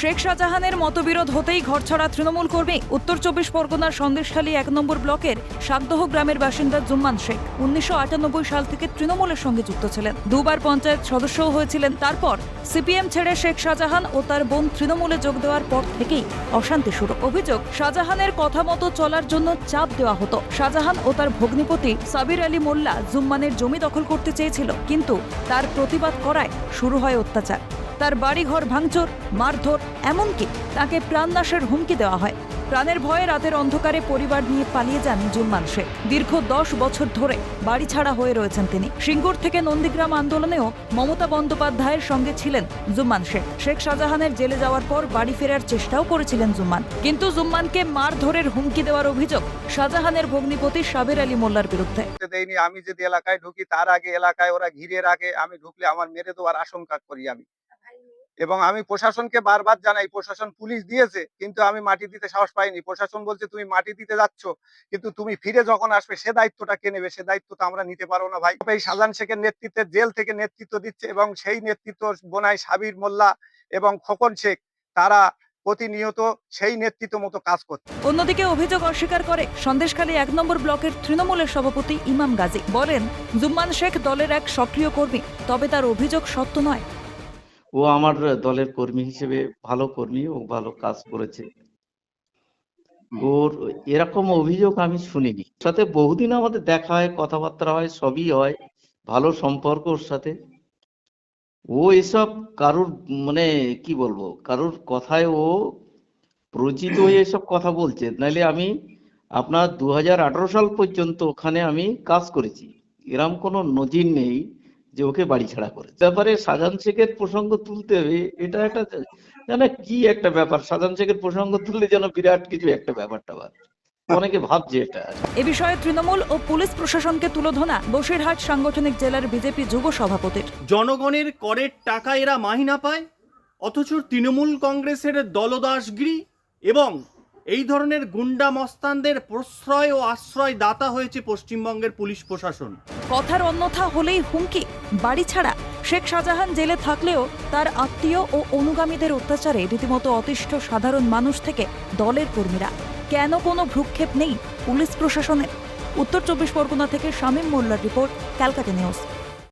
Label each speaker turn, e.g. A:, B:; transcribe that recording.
A: শেখ শাহজাহানের মতবিরোধ হতেই ঘরছাড়া তৃণমূল কর্মী উত্তর চব্বিশ পরগনার সন্দেশখালী এক নম্বর ব্লকের শাকদহ গ্রামের বাসিন্দা জুম্মান শেখ উনিশশো আটানব্বই সাল থেকে তৃণমূলের সঙ্গে যুক্ত ছিলেন। দুবার পঞ্চায়েত সদস্যও হয়েছিলেন। তারপর সিপিএম ছেড়ে শেখ শাহজাহান ও তার বোন তৃণমূলে যোগ দেওয়ার পর থেকেই অশান্তি শুরু। অভিযোগ, শাহজাহানের কথা মতো চলার জন্য চাপ দেওয়া হতো। শাহজাহান ও তার ভগ্নিপতি সাবির আলী মোল্লা জুম্মানের জমি দখল করতে চেয়েছিল, কিন্তু তার প্রতিবাদ করায় শুরু হয় অত্যাচার। তার বাড়িঘর ভাঙচুর, মারধর, এমনকি তাকে প্রাণনাশের হুমকি দেওয়া হয়। প্রাণের ভয়ে রাতের অন্ধকারে পরিবার নিয়ে পালিয়ে যান জুম্মান শেখ দীর্ঘ দশ বছর ধরে বাড়ি ছাড়া হয়ে রয়েছেন তিনি। সিঙ্গুর থেকে নন্দীগ্রাম আন্দোলনেও মমতা বন্দ্যোপাধ্যায়ের সঙ্গে ছিলেন জুম্মান শেখ শেখ শাহজাহানের জেলে যাওয়ার পর বাড়ি ফেরার চেষ্টাও করেছিলেন জুম্মান কিন্তু জুম্মানকে মারধরের হুমকি দেওয়ার অভিযোগ শাহজাহানের ভগ্নিপতি সাবের আলী মোল্লার বিরুদ্ধে।
B: আমি যদি এলাকায় ঢুকি, তার আগে এলাকায় ওরা ঘিরে রাখে, আমি ঢুকলে আমার মেরে দেওয়ার আশঙ্কা করি আমি। এবং আমি প্রশাসনকে বারবার জানাই, প্রশাসন পুলিশ দিয়েছে, কিন্তু আমি মাটি দিতে সাহস পাইনি। প্রশাসন বলছে, তুমি মাটি দিতে যাচ্ছ, কিন্তু তুমি ফিরে যখন আসবে, সে দায়িত্বটা কে নেবে? সে দায়িত্ব তো আমরা নিতে পারব না ভাই। এই শাহজাহান শেখের নেতৃত্বে, জেল থেকে নেতৃত্ব দিচ্ছে এবং সেই নেতৃত্ব বোনাই সাবির মোল্লা এবং খোকন শেখ, তারা প্রতিনিয়ত সেই নেতৃত্ব মতো কাজ করছে।
A: অন্যদিকে অভিযোগ অস্বীকার করে সন্দেশখালী এক নম্বর ব্লকের তৃণমূলের সভাপতি ইমাম গাজী। বলেন, জুম্মান শেখ দলের এক সক্রিয় কর্মী, তবে তার অভিযোগ সত্য নয়।
C: ও আমার দলের কর্মী হিসেবে ভালো কর্মী ও ভালো কাজ করেছে। ওর এরকম অভিযোগ আমি শুনিনি। সাথে বহুদিন আমাদের দেখা হয় কথাবার্তা হয় সবই হয় ভালো সম্পর্ক ওর সাথে। ও এসব কারুর মানে কি বলব কারুর কথায় ও প্রচিত হয়ে এসব কথা বলছে। নাহলে আমি আপনার দু হাজার আঠারো সাল পর্যন্ত ওখানে আমি কাজ করেছি। এরম কোনো নজির নেই। যে ওকে বাড়ি ছাড়া করে ব্যাপারে শাহজাহান শেখের প্রসঙ্গ তুলতে হবে এটা একটা যেন কি একটা ব্যাপার? শাহজাহান শেখের প্রসঙ্গ তুললে যেন বিরাট কিছু একটা ব্যাপার ট্যাপার অনেকে ভাবছে এটা।
A: এ বিষয়ে তৃণমূল ও পুলিশ প্রশাসনকে তুলোধনা বসিরহাট সাংগঠনিক জেলার বিজেপি যুব সভাপতির।
D: জনগণের করের টাকা এরা মাহিনা পায় অথচ তৃণমূল কংগ্রেসের দলদাসগিরি এবং এই ধরনের গুন্ডা মস্তানদের প্রশ্রয় ও আশ্রয় দাতা হয়েছে পশ্চিমবঙ্গের পুলিশ প্রশাসন।
A: কথার অন্যথা হলেই হুমকি। বাড়ি ছাড়া শেখ শাহজাহান জেলে থাকলেও তার আত্মীয় ও অনুগামীদের অত্যাচারে রীতিমতো অতিষ্ঠ সাধারণ মানুষ থেকে দলের কর্মীরা। কেন কোনো ভ্রুক্ষেপ নেই পুলিশ প্রশাসনের? উত্তর চব্বিশ পরগনা থেকে শামীম মোল্লার রিপোর্ট, ক্যালকাটা নিউজ।